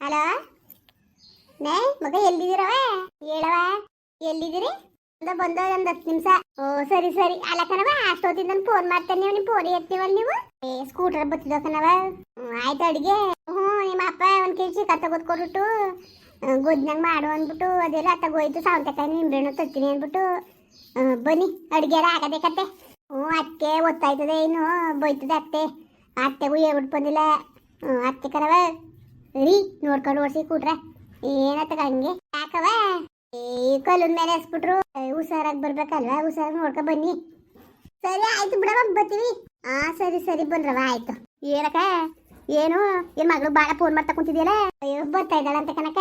Hello? ನೇ, ಮಗ ಎಲ್ಲಿದ್ದೀರವ ಹೇಳವ ಎಲ್ಲಿದ್ದೀರಿ? ಬಂದ ಬಂದ, ಒಂದು ಹತ್ತು ನಿಮಿಷ. ಓ, ಸರಿ ಸರಿ. ಅಲ್ಲ ಕಣವ ಅಷ್ಟೊತ್ತಿಂದ ಫೋನ್ ಮಾಡ್ತೇನೆ ನೀವು ಫೋನ್ ಎತ್ತೀವಲ್ಲ ನೀವು? ಏ ಸ್ಕೂಟರ್ ಬತ್ತಿದ ಕಣವ ಆಯ್ತು ಅಡಿಗೆ. ಹ್ಞೂ ನಿಮ್ಮ ಅಪ್ಪ ಒಂದು ಕೆ ಜಿ ಕತ್ತ ತಗೋದ್ಕೊಟ್ಬಿಟ್ಟು ಗೊಜ್ಜಂಗ್ ಮಾಡು ಅಂದ್ಬಿಟ್ಟು, ಅದೆಲ್ಲ ತಗೋಯ್ತು. ಸಾವಂತಕಾಯಿ ನಿಂಬೆಣ್ಣು ತತ್ತೀನಿ ಅಂದ್ಬಿಟ್ಟು ಬನ್ನಿ. ಅಡುಗೆ ಎಲ್ಲ ಆಗದೆ ಕತೆ. ಹ್ಞೂ ಅತ್ತೆ ಒತ್ತಾಯ್ತದೆ, ಇನ್ನು ಬೈತದೆ ಅತ್ತೆ. ಅತ್ತೆಗೂ ಹೇಳ್ಬಿಟ್ಟು ಬಂದಿಲ್ಲ. ಹ್ಞೂ ಅತ್ತೆ ಕಣವ ರೀ ನೋಡ್ಕೊಂಡು ಓಡಿಸಿ ಕೂಟ್ರೆ ಏನತ್ತ ಹಂಗೆ? ಯಾಕವ ಈ ಕಲ್ಲುನ್ ಮೇಲೆ ಹಸ್ಬಿಟ್ರು ಹುಷಾರಾಗಿ ಬರ್ಬೇಕಲ್ವಾ? ಹುಷಾರಾಗಿ ನೋಡ್ಕೊ ಬನ್ನಿ. ಸರಿ, ಆಯ್ತು ಬಿಡವ ಬರ್ತೀವಿ. ಆ, ಸರಿ ಸರಿ ಬಂದ್ರವ ಆಯ್ತು. ಏನಕ್ಕ? ಏನು? ಏನ್ ಮಗಳು ಬಾಳ ಫೋನ್ ಮಾಡ್ತಾ ಕುಂತಿದ್ಯಲ್ಲ? ಅಯ್ಯೋ, ಬರ್ತಾ ಇದ್ದಾಳಂತ ಕನಕ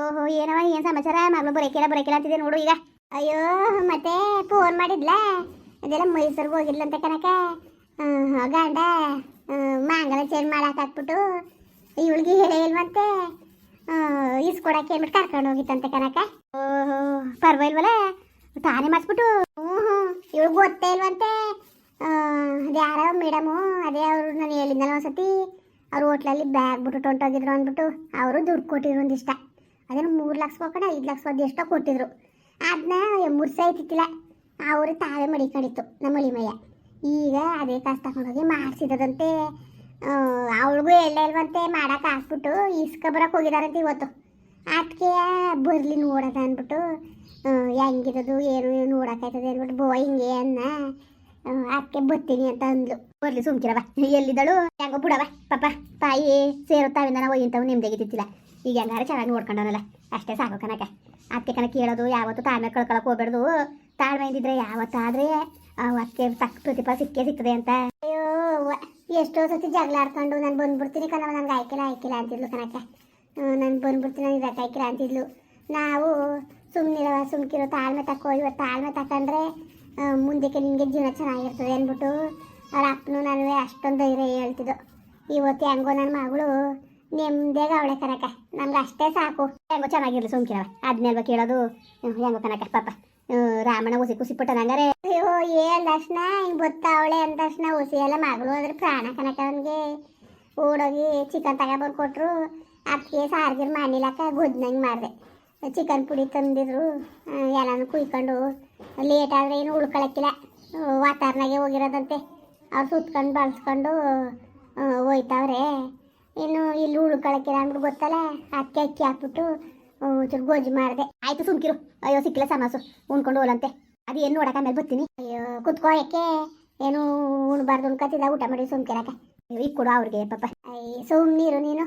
ಓಹೋ ಏನವ ಏನ್ ಸಮಾಚಾರ? ಮಗಳು ಬರೋಕಿಲ್ಲ ಬರೋಕಿಲ್ಲ ಅಂತಿದೆ ನೋಡು ಈಗ. ಅಯ್ಯೋ, ಮತ್ತೆ ಫೋನ್ ಮಾಡಿದ್ಲ? ಅದೆಲ್ಲ ಮೈಸೂರಿಗೆ ಹೋಗಿದ್ಲಂತ ಕನಕ ಗಂಡ. ಮಾಂಗಲ ಚೇಂಜ್ ಮಾಡಕ್ ಹಾಕ್ಬಿಟ್ಟು ಇವಳಿಗೆ ಹೇಳೇ ಇಲ್ವಂತೆ ಇಸ್ಕೊಡಕ್ಕೆ ಹೇಳ್ಬಿಟ್ಟು ಕರ್ಕೊಂಡು ಹೋಗಿತ್ತಂತೆ ಕನಕ ಓಹೋ ಪರ್ವಾಗಿಲ್ವಲ್ಲ ತಾನೇ ಮಾಡಿಸ್ಬಿಟ್ಟು? ಹ್ಞೂ ಹ್ಞೂ ಇವಳು ಗೊತ್ತೇ ಇಲ್ವಂತೆ. ಅದು ಅದೇ ಯಾರೋ ಮೇಡಮು, ಅದೇ ಅವರು ನಾನು ಹೇಳಿದ್ನಲ್ಲ ಒಂದ್ಸತಿ, ಅವ್ರು ಹೋಟ್ಲಲ್ಲಿ ಬ್ಯಾಗ್ ಬಿಟ್ಟು ಟೊಂಟೋಗಿದ್ರು ಅಂದ್ಬಿಟ್ಟು, ಅವರು ದುಡ್ಡು ಕೊಟ್ಟಿದ್ರು ಒಂದಿಷ್ಟ. ಅದನ್ನು ಮೂರು ಲಕ್ಷ ಕೊಟ್ಕೊಂಡು ಐದು ಲಕ್ಷ ಒಂದು ಎಷ್ಟೋ ಕೊಟ್ಟಿದ್ರು. ಅದನ್ನ ಮುರ್ಸೆ ಐತಿತ್ತಿಲ್ಲ ಅವರು ತಾವೇ ಮಡಿಕೊಂಡಿತ್ತು, ನಮ್ಮ ಮಳಿಮಯ್ಯ ಈಗ ಅದೇ ಕಾಸು ತಗೊಂಡೋಗಿ ಮಾಡಿಸಿದಂತೆ ಅವಳಿಗೂ ಎಲ್ಲ ಇಲ್ವಂತೆ ಮಾಡಕ್ಕೆ ಹಾಕ್ಬಿಟ್ಟು ಇಸ್ಕ ಬರಕ್ಕೆ ಹೋಗಿದಾರಂತೆ ಇವತ್ತು. ಅದಕ್ಕೆ ಬರಲಿ ನೋಡೋದ ಅಂದ್ಬಿಟ್ಟು ಹೆಂಗಿರೋದು ಏನು ನೋಡೋಕ್ಕಾಯ್ತದೆ ಅಂದ್ಬಿಟ್ಟು ಬೋ ಹಿಂಗೆ ಅನ್ನ ಅದಕ್ಕೆ ಬರ್ತೀನಿ ಅಂತ ಅಂದ್ಲು. ಬರ್ಲಿ ಸುಮ್ಕಿರವ ಎಲ್ಲಿದ್ದಳು? ಹೆಂಗೋ ಬಿಡವ ಪಾಪ, ತಾಯಿ ಸೇರುತ್ತಾವಿಂದ ನಾವು ಇಂಥವು ನಿಮ್ದಾಗಿದ್ದಿಲ್ಲ ಈಗ ಹೆಂಗಾರ ಚೆನ್ನಾಗಿ ನೋಡ್ಕೊಂಡವನಲ್ಲ. ಅಷ್ಟೇ ಸಾಕು ಕನಕ ಅದಕ್ಕೆ ಕನಕ ಕೇಳೋದು ಯಾವತ್ತು ತಾಳ್ಮೆ ಕಳ್ಕೊಳಕ್ ಹೋಗ್ಬೇಡ್ದು. ತಾಳ್ಮೆ ಇದ್ದಿದ್ರೆ ಯಾವತ್ತಾದ್ರೆ ಅವಕ್ಕೆ ತಕ್ಕ ಪ್ರತಿಫಲ ಸಿಕ್ಕೇ ಸಿಗ್ತದೆ ಅಂತ. ಅಯ್ಯೋ ಎಷ್ಟೋ ಸತಿ ಜಗಳ ಆಡ್ಕೊಂಡು ನಾನು ಬಂದ್ಬಿಡ್ತೀನಿ ಕಣವ ನನಗೆ ಆಯ್ಕಿಲ್ಲ ಆಯ್ಕಿಲ್ಲ ಅಂತಿದ್ಲು ಕನಕ ನಾನು ಬಂದ್ಬಿಡ್ತೀನಿ ನನಗೆ ಇದಕ್ಕೆ ಆಯ್ಕಿಲ್ಲ ಅಂತಿದ್ಲು. ನಾವು ಸುಮ್ಮನಿರವ ಸುಮ್ಕಿರೋ ತಾಳ್ಮೆ ತಕೋ ಇವತ್ತು ತಾಳ್ಮೆ ತಕೊಂಡ್ರೆ ಮುಂದಕ್ಕೆ ನಿನಗೆ ಜೀವನ ಚೆನ್ನಾಗಿರ್ತದೆ ಅಂದ್ಬಿಟ್ಟು ಅವ್ರ ಅಪ್ಪನು ನಾನು ಅಷ್ಟೊಂದು ಧೈರ್ಯ ಹೇಳ್ತಿದ್ದು ಇವತ್ತು ಹೆಂಗೋ ನನ್ನ ಮಗಳು ನೆಮ್ಮದಿಯಾಗ ಅವಳೆ ಕನಕ. ನಮ್ಗೆ ಅಷ್ಟೇ ಸಾಕು. ಹೆಂಗೋ ಚೆನ್ನಾಗಿರ್ಲಿ ಸುಮ್ಕಿರವ ಅದನ್ನೆಲ್ವ ಕೇಳೋದು ಹೆಂಗೋ ಕನಕ, ಪಾಪ. ರಾಮಣ್ಣ ಹುಸಿ ಖುಷಿ ಪಟ್ಟ ಅಯ್ಯೋ ಏನ್ ತಕ್ಷಣ ಹಿಂಗ್ ಬತ್ತಾವಳೆ ಅಂದ ತಕ್ಷಣ ಹುಸಿ ಎಲ್ಲ ಮಗಳು ಅಂದ್ರೆ ಪ್ರಾಣ ಕನಕ ಅವನಿಗೆ. ಓಡೋಗಿ ಚಿಕನ್ ತಗೊಬಂದು ಕೊಟ್ರು. ಅದಕ್ಕೆ ಸಾರ್ಗಿರ್ ಮಾಡಿಲಕ್ಕ ಗೊಜ್ಜಂಗೆ ಮಾಡಿದೆ. ಚಿಕನ್ ಪುಡಿ ತಂದಿದ್ರು. ಎಲ್ಲನೂ ಕುಯ್ಕೊಂಡು. ಲೇಟ್ ಆದರೆ ಏನು ಉಳ್ಕೊಳಕ್ಕಿಲ್ಲ. ವಾತಾವರಣಗೆ ಹೋಗಿರೋದಂತೆ. ಅವ್ರು ಸುತ್ಕೊಂಡು ಬಳಸ್ಕೊಂಡು ಹೋಯ್ತಾವ್ರೆ. ಇನ್ನು ಇಲ್ಲಿ ಉಳ್ಕೊಳಕ್ಕಿಲ್ಲ ಅಂದ್ಬಿಟ್ಟು ಗೊತ್ತಲ್ಲ? ಅಕ್ಕಿ ಅಕ್ಕಿ ಹಾಕ್ಬಿಟ್ಟು ಒಂಚೂರು ಗೊಜ್ಜು ಮಾಡಿದೆ ಆಯ್ತು, ಸುಮ್ಕಿರು. ಅಯ್ಯೋ, ಸಿಕ್ಕಿಲ್ಲ ಸಮಾಸು. ಉಣ್ಕೊಂಡು ಹೋಲಂತೆ. ಅದು ಏನು ನೋಡಕ್ಕೆ ಮೇಲೆ ಬರ್ತೀನಿ. ಅಯ್ಯೋ ಕುತ್ಕೋಯಕ್ಕೆ ಏನು ಉಣ್ಬಾರ್ದು ಉಣ್ಕತ್ತಿದ ಊಟ ಮಾಡಿ ಸುಮ್ಕಿರಕ ಈಗ ಕೊಡು ಅವ್ರಿಗೆ, ಪಾಪ. ಅಯ್ಯ, ಸುಮ್ನಿರು ನೀನು.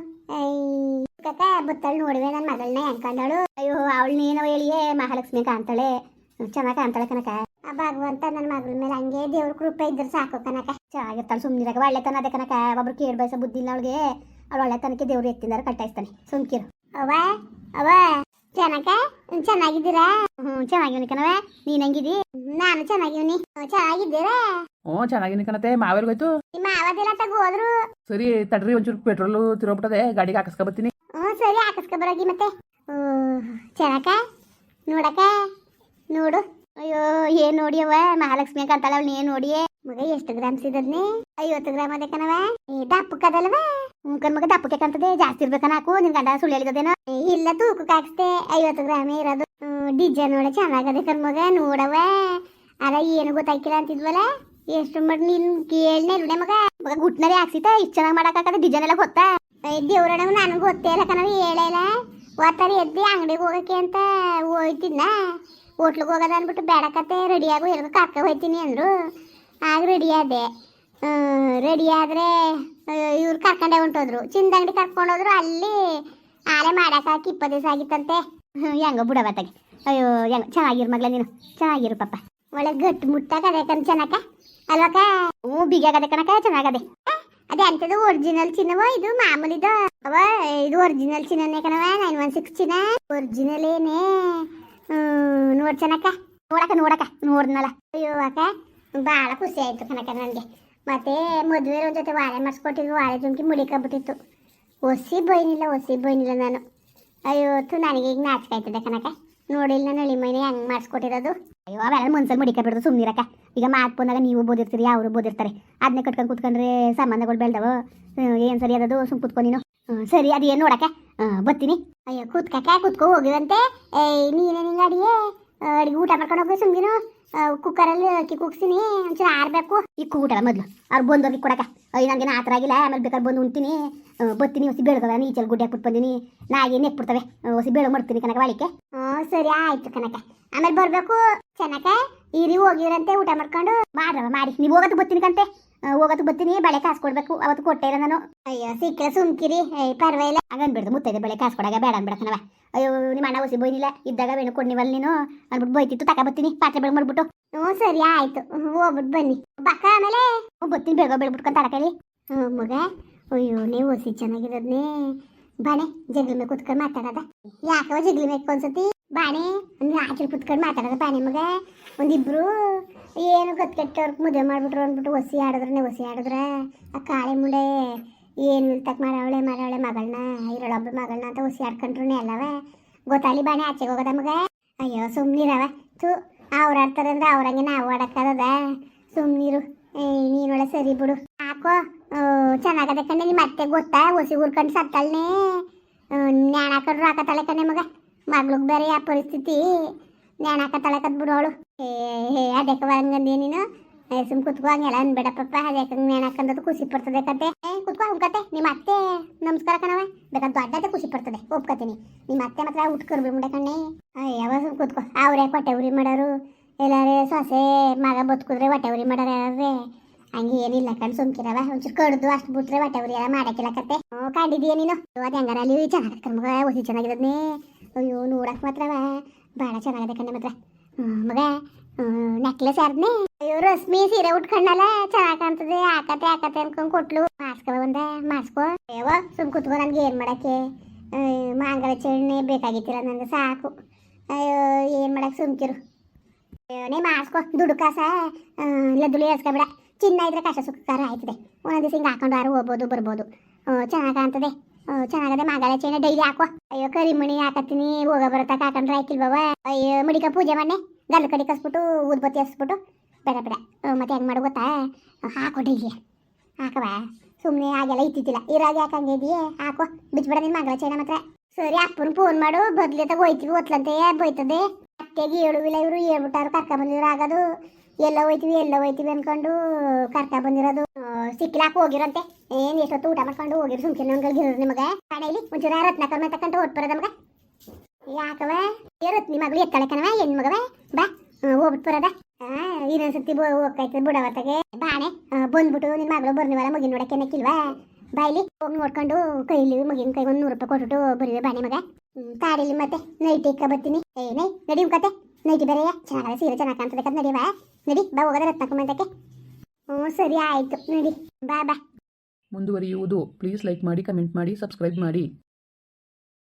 ಕಕ್ಕ ಬತ್ತಳು ನೋಡಿವೆ ನನ್ನ ಮಗಳನ್ನ ಅನ್ಕೊಂಡಳು ಅಯ್ಯೋ, ಅವಳು ನೀನು ಹೇಳಿಯೇ ಮಹಾಲಕ್ಷ್ಮಿ ಕಾಣ್ತಾಳೆ. ಚೆನ್ನಾಗಿ ಕಾಣ್ತಾಳೆ ಕನಕ ಆ ಭಗವಂತ ನನ್ನ ಮಗಳ ಮೇಲೆ ಹಂಗೆ ದೇವ್ರ ಕೃಪೆ ಇದ್ರೆ ಸಾಕು ಕನಕ ಚೆನ್ನಾಗಿರ್ತಾಳೆ ಒಳ್ಳೆ ತನಕ ಅದೇ ಕನಕ ಒಬ್ರು ಕೇಳಿ ಬಯಸ ಬುದ್ಧಿ ಇಲ್ಲ ಅವಳಿಗೆ ಅವಳು ಒಳ್ಳೆತನಕ್ಕೆ ದೇವ್ರು ಎತ್ತಿಂದಾರ ಕಟ್ಟಾಯಿಸ್ತಾನೆ. ಸುಮ್ಕಿರು ಅವ ಅವ ಜನಕ ಚೆನ್ನಾಗಿದ್ದೀರಾ? ಹ್ಞೂ ಚೆನ್ನಾಗಿವ್ನಿ ಕಣವ ನೀನ್ ಹೆಂಗಿದಿ? ನಾನು ಚೆನ್ನಾಗಿವ್ನಿ. ಹ್ಮ್, ಚೆನ್ನಾಗಿದ್ದೀರಾ? ಹ್ಞೂ ಚೆನ್ನಾಗಿನಿ ಕಣತೆ. ಮಾವೆಲ್ಗೋಯ್ತು ನಿಮ್ಮ ಅವದೆಲ್ಲ ತಗೋ ಹೋದ್ರು? ಸರಿ ತಡ್ರಿ ಒಂಚೂರು ಪೆಟ್ರೋಲ್ ತಿರೋಗ್ಬಿಟ್ಟದೆ. ಗಾಡಿಗೆ ಹಾಕಿಸ್ಕೊಬತ್ತೀನಿ ಹ್ಞೂ ಸರಿ ಹಾಕಿಸ್ಕೊ ಬರೋಗಿ ಮತ್ತೆ. ಚೆನ್ನಕ ನೋಡಕ? ನೋಡು. ಅಯ್ಯೋ ಏನ್ ನೋಡಿಯವ ಮಹಾಲಕ್ಷ್ಮಿ ಕಾಂತಾಳ ಅವಳು ಏನ್ ನೋಡಿಯೇ? ಮಗ ಎಷ್ಟು ಗ್ರಾಮ್ಸ್ ಇದ್ದದ್ನೇ? ಐವತ್ತು ಗ್ರಾಮ್ ಅದೇ ಕಣವ ಏ ದಪ್ಪಕ್ಕದಲ್ವ? ಮುಖನ್ ಮಗ ದಪ್ಪಕ್ಕೆ ಕಾಣ್ತದೆ, ಜಾಸ್ತಿ ಇರ್ಬೇಕನ ನಾಕು ನಿನ್ ಗಂಡ ಸುಳ್ಳು ಹೇಳಿದೇನೋ ಇಲ್ಲ, ತೂಕು ಕಾಕ್ಸ್ತೆ, ಐವತ್ತು ಗ್ರಾಮೇ ಇರೋದು. ಡಿಜೆ ನೋಡ, ಚೆನ್ನಾಗದೆ ಕಣ್ ಮಗ ನೋಡವ ಅದ ಏನು ಗೊತ್ತಾಯ್ಕಿಲ್ಲ ಅಂತಿದ್ವಲ್ಲ? ಎಷ್ಟು ಮಾಡಿ ನೀನ್ ಕೇಳ್ನೆ ರುಡೆ ಮಗ. ಮಗ ಗುಟ್ನರಿ ಹಾಕ್ಸಿತ ಇಷ್ಟು ಚೆನ್ನಾಗಿ ಮಾಡಕ್ಕಾಗದೆ ಡಿಸೈನ್ ಎಲ್ಲ ಗೊತ್ತಾ ದೇವ್ರಣ ನನಗೆ ಗೊತ್ತೇ ಇಲ್ಲ ಕಣವ ಹೇಳೇ ಎದ್ದಿ ಅಂಗಡಿಗೆ ಹೋಗಕ್ಕೆ ಅಂತ ಹೋಯ್ತಿದ್ನ? ಹೋಟ್ಲಿಗೆ ಹೋಗೋದ ಅಂದ್ಬಿಟ್ಟು ಬೇಡಕತ್ತೆ ರೆಡಿಯಾಗು ಎಲ್ಗ ಕರ್ಕ ಹೋಯ್ತೀನಿ ಅಂದರು. ಆಗ ರೆಡಿ ಆದೆ. ರೆಡಿ ಆದರೆ ಇವ್ರು ಕರ್ಕೊಂಡೆ ಹೊಂಟೋದ್ರು. ಚಿಂದಂಗಡಿ ಕರ್ಕೊಂಡು ಕರ್ಕೊಂಡೋದ್ರು ಅಲ್ಲಿ ಆಲೆ ಮಾಡಕ್ಕೆ ಇಪ್ಪತ್ತು ದಿವಸ ಆಗಿತ್ತಂತೆ. ಹೆಂಗೋ ಬುಡಬತ್ತಾಗೆ ಅಯ್ಯೋ, ಹೆಂಗ, ಚೆನ್ನಾಗಿರು ಮಗಳ ನೀನು. ಚೆನ್ನಾಗಿರು ಪಾಪ. ಒಳ್ಳೆ ಗಟ್ಟಿ ಮುಟ್ಟಾಗದೆ ಕಣ್ ಚೆನ್ನಕ ಓ ಹ್ಞೂ ಬಿಗಾಗದೆ ಕಣಕ ಚೆನ್ನಾಗದೆ ಅದೇ. ಅಂಥದ್ದು ಒರಿಜಿನಲ್ ಚಿನ್ನವ, ಇದು ಮಾಮೂಲಿದು? ಅವ, ಇದು ಒರಿಜಿನಲ್ ಚಿನ್ನನೇ ಕಣವ ನೈನ್ ಒನ್ ಸಿಕ್ಸ್ ಚಿನ್ನ. ಒರಿಜಿನಲ್ ಏನೇ? ನೋಡ್ ಚೆನ್ನಕ್ಕ. ನೋಡಕ ನೋಡಕ ನೋಡ್ನಲ್ಲ ಅಯ್ಯೋ, ಅಕ್ಕ ಭಾಳ ಖುಷಿ ಆಯ್ತು ಕನಕ ನನಗೆ ಮತ್ತೆ ಮದುವೆ ಜೊತೆ ವಾಳೆ ಮಾಡಿಸ್ಕೊಟ್ಟಿದ್ರು ವಾಳೆ ಜುಮ್ಕಿ ಮುಡಿಕೊಂಬಿಟ್ಟಿತ್ತು ಒಸಿ ಬೈನಿಲ್ಲ ಒಸಿ ಬೈನಿಲ್ಲ ನಾನು. ಅಯ್ಯೋ ತು ನನಗೆ ಈಗ ನಾಚಿಕೆ ಆಯ್ತದೆ ಕನಕ ನೋಡಿಲ್ಲ ನಾನು ಅಳಿ ಮೈನೆ ಹೆಂಗ್ ಮಾಡಿಸ್ಕೊಟ್ಟಿರೋದು? ಅಯ್ಯೋ, ಅವೆಲ್ಲ ಮನ್ಸಲ್ಲಿ ಮುಡಿಕೊಂಡ್ಬಿಡ್ದು ಸುಮ್ಮನಿರಕ್ಕ ಈಗ ಮಾತು ಬಂದಾಗ ನೀವು ಬೋದಿರ್ತೀರಿ ಅವರು ಬೋದಿರ್ತಾರೆ. ಅದನ್ನೇ ಕಟ್ಕೊಂಡು ಕೂತ್ಕೊಂಡ್ರೆ ಸಂಬಂಧಗಳು ಬೆಳ್ದವು. ಏನು ಸರಿ ಅದದು, ಸುಮ್ ಕೂತ್ಕೊ ನೀನು. ಸರಿ ಸರಿ ಏನು ನೋಡಕ್ಕೆ? ಬರ್ತೀನಿ. ಅಯ್ಯೋ, ಕೂತ್ಕಕ್ಕೆ, ಕೂತ್ಕೊ ಹೋಗಿವಂತೆ. ಏಯ್ ನೀನೇ ನಿಂಗೆ ಅಡಿಗೆ? ಅಡಿಗೆ ಊಟ ಮಾಡ್ಕೊಂಡು ಹೋಗಿ ಸುಮ್ಗಿನು? ಕುಕ್ಕರಲ್ಲಿ ಅಕ್ಕಿ ಕುಗ್ಸಿನಿ ಒಂಚೂರು ಆರ್ಬೇಕು. ಇಕ್ಕು ಊಟ ಮೊದಲು ಅವ್ರು ಹೋಗಿ ಕೊಡಕ ಅಯ್ಯ ನನಗೆ ಆ ಥರ ಆಗಿಲ್ಲ ಆಮೇಲೆ ಬೇಕಾದ್ರೆ ಬಂದು ಉಣ್ತೀನಿ. ಬತ್ತೀನಿ ಹೊಸಿ ಬೆಳಗದ ನೀಚಲ್ ಗುಡ್ಡೆ ಹಾಕ್ಬಿಟ್ಟು ಬಂದೀನಿ. ನಾಯಿ ನೆಕ್ಬಿಡ್ತವೆ ಹೊಸಿ ಬೆಳಗ್ಗೆ ಮಾಡ್ತೀನಿ ಕನಕ ಬಾಳಿಕೆ ಹ್ಞೂ ಸರಿ ಆಯ್ತು ಕನಕ ಆಮೇಲೆ ಬರಬೇಕು. ಚೆನ್ನಕ ಇರಿ ಹೋಗಿರಂತೆ ಊಟ ಮಾಡ್ಕೊಂಡು. ಮಾಡ್ರವ ಮಾಡಿ. ನೀವು ಹೋಗೋದು ಬರ್ತೀನಿ ಕಂತೆ. ಹೋಗತ್ತು ಬರ್ತೀನಿ ಬಳೆ ಕಾಸು ಕೊಡ್ಬೇಕು. ಅವತ್ತು ಕೊಟ್ಟೆ ಇಲ್ಲ ನಾನು. ಅಯ್ಯೋ ಸಿಕ್ಕ ಸುಮ್ಕಿರಿ. ಏಯ್ ಪರವಾಗಿಲ್ಲ. ಹಂಗನ್ಬಿಡ್ದು ಮುತ್ತೈದೆ ಬಳೆ ಕಾಸು ಕೊಡಾಗ ಬೇಡ ಅನ್ಬಿಡಕ್ಕನವ ಅಯ್ಯೋ ನಿಮ್ಮ ಅಣ್ಣ ಹೊಸಿ ಬೈನಿಲ್ಲ ಇದ್ದಾಗ ಬೇಡ ಕೊಡ್ನಿವಲ್ ನೀನು? ಅನ್ಬಿಟ್ಟು ಬೈತಿತ್ತು ತಕ ಬತ್ತೀನಿ ಪಾತ್ರೆ ಬೆಳಗ್ಗೆ ಮಾಡ್ಬಿಟ್ಟು. ಹ್ಞೂ ಸರಿ ಆಯ್ತು. ಹೋಗ್ಬಿಟ್ಟು ಬನ್ನಿ. ಬಕ್ಕ ಆಮೇಲೆ? ಹ್ಞೂ ಬರ್ತೀನಿ ಬೇಗ ಬೆಳ್ಬಿಟ್ಕೊಂಡು ತಡಕಲಿ ಹ್ಞೂ ಮಗ. ಅಯ್ಯೋ ನೀವು ಹೊಸಿ ಚೆನ್ನಾಗಿರೋದ್ನೇ ಬಣೆ ಜಗ್ಲಿ ಮೇಲೆ ಕುತ್ಕೊಂಡು ಮಾತಾಡೋದ. ಯಾಕವ ಜಗ್ಲಿ ಮೇಲೆ ಒಂದ್ಸತಿ ಬಾಣೆ ಅಂದ್ರೆ ಆಚೆ ಕುತ್ಕೊಂಡು ಮಾತಾಡೋದು ಬಾಣೆ ಮಗ. ಒಂದಿಬ್ರು, ಏನು ಕತ್ಕೆಟ್ಟವ್ರಿಗೆ ಮದುವೆ ಮಾಡಿಬಿಟ್ರು ಅಂದ್ಬಿಟ್ಟು ಒಸಿ ಆಡಿದ್ರೆ ಒಸಿ ಆಡಿದ್ರ. ಆ ಕಾಳೆ ಮುಂಡೆ ಏನು ಇಲ್ತಕ್ ಮಾಡವಳೆ ಮಾಡವಳೆ ಮಗಳನ್ನ ಇರಳೊಬ್ಬ ಮಗಳನ್ನ ಅಂತ ಹೊಸಿ ಆಡ್ಕೊಂಡ್ರು ಎಲ್ಲವ ಗೊತ್ತಾಲಿ ಬಾಣಿ ಆಚೆಗೆ ಹೋಗೋದ ಮಗ. ಅಯ್ಯೋ ಸುಮ್ಮನಿರವ ತು ಅವ್ರು ಆಡ್ತಾರೆ ಅಂದ್ರೆ ಅವ್ರಂಗೆ ನಾವು ಆಡಕ್ಕದ ಸುಮ್ಮನಿರು ನೀನೊಳೆ ಸರಿ ಬಿಡು. ಹಾಕೋ. ಚೆನ್ನಾಗದ ಕಣ್ಣೆ ನೀ ಅತ್ತೆ ಗೊತ್ತಾ? ಒಸಿ ಊರ್ಕೊಂಡು ಸತ್ತಲ್ನೇ ನ್ಯಾಣ ಹಾಕೊಂಡ್ರು ಹಾಕತ್ತಾಳೆ ಕಣ್ಣೆ ಮಗ. ಮಗ್ಳಿಗೆ ಬೇರೆ ಆ ಪರಿಸ್ಥಿತಿ? ನ್ಯಾಣ ತಳಕತ್ ಬಿಡೋಳು. ಏ ಅದಕ್ಕೆ ಬಂಗಂದಿ ನೀನು? ಸುಮ್ ಕುತ್ಕೋ ಹಂಗೆಲ್ಲ ಅನ್ಬೇಡ ಪಪ್ಪ ಅದಕ್ಕೆ ನೇಣಾಕಂದದ್ದು ಖುಷಿ ಪಡ್ತದೆ ಕತೆ. ಏ, ಕುತ್ಕೋ ಹುಡ್ಕತೆ ನಿಮ್ಮ ಅತ್ತೆ, ನಮಸ್ಕಾರ ಕಣವ ಬೇಕಾದ ದೊಡ್ಡತೆ ಖುಷಿ ಪಡ್ತದೆ. ಒಪ್ಕತೀನಿ ನಿಮ್ಮ ಅತ್ತೆ ಮಾತ್ರ ಉಟ್ಕೊರ್ಬಿ ಮುಂಡೆ ಕಣ್ಣೆ. ಯಾವ ಸುಮ್ ಕುತ್ಕೋ. ಅವ್ರೇ ಹೊಟ್ಟೆ ಉರಿ ಮಾಡೋರು? ಎಲ್ಲಾರೇ ಸೊಸೆ, ಮಗ ಬದುಕಿದ್ರೆ ಹೊಟ್ಟೆ ಉರಿ ಮಾಡೋರು ಯಾರೇ ಹಂಗೆ ಏನಿಲ್ಲ ಕಣ್ ಸುಮ್ಕಿರವ ಒಂಚೂರು ಕಡ್ದು ಅಷ್ಟು ಬಿಟ್ರೆ ಹೊಟ್ಟೆ ಉರಿ ಎಲ್ಲ ಮಾಡಕ್ಕಿಲ್ಲ ಕತೆ. ಹ್ಞೂ ಕಂಡಿದೀಯ ನೀನು? ಅದು ಹೆಂಗಾರ ಅಲ್ಲಿ ಚೆನ್ನಾಗಿ ಮಗ ಒಸಿ ಚೆನ್ನಾಗಿರೋದ್ನೇ ಅಯ್ಯೋ ನೋಡಕ್ ಮಾತ್ರವ ಭಾಳ ಚೆನ್ನಾಗಿದೆ ಕಣ್ಣೆ ಮಾತ್ರ. ಮಗ ನೆಕ್ಲೆಸ್ ಯಾರ್ದ್ನೇ? ಅಯ್ಯೋ ರಶ್ಮಿ ಸೀರೆ ಉಟ್ಕೊಂಡಲ್ಲ ಚೆನ್ನಾಗ್ ಕಾಣ್ತದೆ. ಆಕತೆ ಆಕತೆ ಅನ್ಕೊಂಡ್ ಕೊಟ್ಲು. ಮಾಡ್ಸ್ಕೊ ಒಂದ ಮಾಸ್ಕೋ ಅಯ್ಯವ ಸುಮ್ ಕುತ್ಕೊ ನನ್ಗೆ ಏನ್ ಮಾಡಕ್ಕೆ? ಮಾಂಗಲ ಚೇಣೆ ಬೇಕಾಗಿತ್ತಿಲ್ಲ ನನಗೆ ಸಾಕು. ಅಯ್ಯೋ ಏನ್ ಮಾಡಕ್ ಸುಮ್ಕಿರು? ಅಯ್ಯೋ, ನೀ ಮಾಡ್ಸ್ಕೊ ದುಡ್ಡು ಕಾಸ ಲದ್ದುಲಿ ಚಿನ್ನ ಇದ್ರೆ ಕಷ್ಟ ಸುಖಕಾರ ಆಯ್ತದೆ. ಒಂದೊಂದು ದಿವಸ ಹಿಂಗೆ ಹಾಕೊಂಡು ಯಾರು ಹೋಗ್ಬೋದು, ಬರ್ಬೋದು. ಚೆನ್ನಾಗಿ ಕಾಣ್ತದೆ. ಚೆನ್ನಾಗದೆ ಮಾಂಗಲ್ಯ ಚೈನ ಡೈಲಿ ಹಾಕೋ ಅಯ್ಯೋ ಕರಿಮಣಿ ಹಾಕತ್ತೀನಿ, ಹೋಗ ಬರತಕ್ಕ ಹಾಕೊಂಡ್ರೆ ಬಾಬಾ ಅಯ್ಯೋ, ಮಡಿಕ ಪೂಜೆ ಮಾಡಿ ಗಲ್ಲು ಕಡಿ ಕಸ್ಬಿಟ್ಟು, ಊದ್ಬತ್ತಿ ಹಸ್ಬಿಟ್ಟು ಬೇಡ ಬೇಡ. ಮತ್ತೆ ಹೆಂಗೆ ಮಾಡು ಗೊತ್ತಾ? ಹಾಕೋ ಡೈಲಿ ಹಾಕವ ಸುಮ್ಮನೆ ಹಾಗೆಲ್ಲ ಇತ್ತಿತ್ತಿಲ್ಲ ಇರಾಗ ಯಾಕೆ ಹಂಗೆ ಇದೆಯೇ? ಹಾಕೋ ಬಿಚ್ಬೇಡ ನಿನ್ನ ಮಗಳ ಚೈನ ಮಾತ್ರ. ಸರಿ ಅಪ್ಪನ ಫೋನ್ ಮಾಡು. ಬದ್ಲಿ ತಗೋ ಹೋಯ್ತೀವಿ ಒತ್ಲಂತೆ ಬೈತದೆ. ಅತ್ತೆಗೆ ಹೇಳುವಿಲ್ಲ ಇವರು ಹೇಳ್ಬಿಟ್ಟಾರು ಕರ್ಕ ಬಂದಿದ್ರು. ಆಗದು ಎಲ್ಲ ಹೋಯ್ತೀವಿ ಎಲ್ಲ ಹೋಯ್ತೀವಿ ಅನ್ಕೊಂಡು ಕರ್ಕ ಬಂದಿರೋದು. ಸಿಕ್ಕಿಲಾಕ ಹೋಗಿರಂತೆ. ಏನ್ ಎಷ್ಟೊತ್ತು ಊಟ ಮಾಡ್ಕೊಂಡು ಹೋಗಿರು ಸುಮ್ಕೆ ನನ್ಗಳಿಗೆ ನಿಮಗೆ? ಕಡೆಯಲ್ಲಿ ಒಂಚೂರ ರತ್ನಾಕರ್ ತಕೊಂಡು ಓಟ್ ಬರೋದ ನಮಗ. ಯಾಕವ ಏ ರತ್ನಿ ಮಗಳು ಎತ್ತಳಕನವ ಕಣವ ಹೆಣ್ ಮಗವ ಬಾ ಹೋಗ್ಬಿಟ್ಟು ಬರೋದ. ಆ, ಇನ್ನೊಂದ್ಸತಿ ಬೋ ಹೋಗ್ತೈತೆ ಬುಡವತ್ತಗೆ ಬಾಣೆ ಬಂದ್ಬಿಟ್ಟು ನಿನ್ನ ಮಗಳು ಬರ್ನಿವಲ್ಲ ಮಗಿನ ನೋಡಕ್ಕೆ ಏನಕ್ಕಿಲ್ವಾ ಬಾಯ್ಲಿ ಹೋಗಿ ನೋಡ್ಕೊಂಡು ಕೈಲಿ ಮಗಿನ ಕೈ ಒಂದು ನೂರು ರೂಪಾಯಿ ಕೊಟ್ಟು ಬರೀವೆ ಬಾಣೆ ಮಗ. ತಾಡಿಲಿ ಮತ್ತೆ ನೈಟ್ ಇಕ್ಕ ಬರ್ತೀನಿ. ಏನೇ ನಡಿ ಕತೆ ನೈಟ್ ಬೇರೆಯ ಚೆನ್ನಾಗಿ ಸೀರೆ ಚೆನ್ನಾಗಿ ಕಾಣ್ತದೆ ಕತ್ ನಡಿವಾ ನಡಿ, ಬಾ, ಹೋಗೋದ ರತ್ನಕ್ಕಂತಕ್ಕೆ ಹ್ಞೂ, ಸರಿ ಆಯಿತು. ನಡಿ, ಬಾ ಬಾ. ಮುಂದುವರಿಯುವುದು. ಪ್ಲೀಸ್ ಲೈಕ್ ಮಾಡಿ ಕಮೆಂಟ್ ಮಾಡಿ ಸಬ್ಸ್ಕ್ರೈಬ್ ಮಾಡಿ.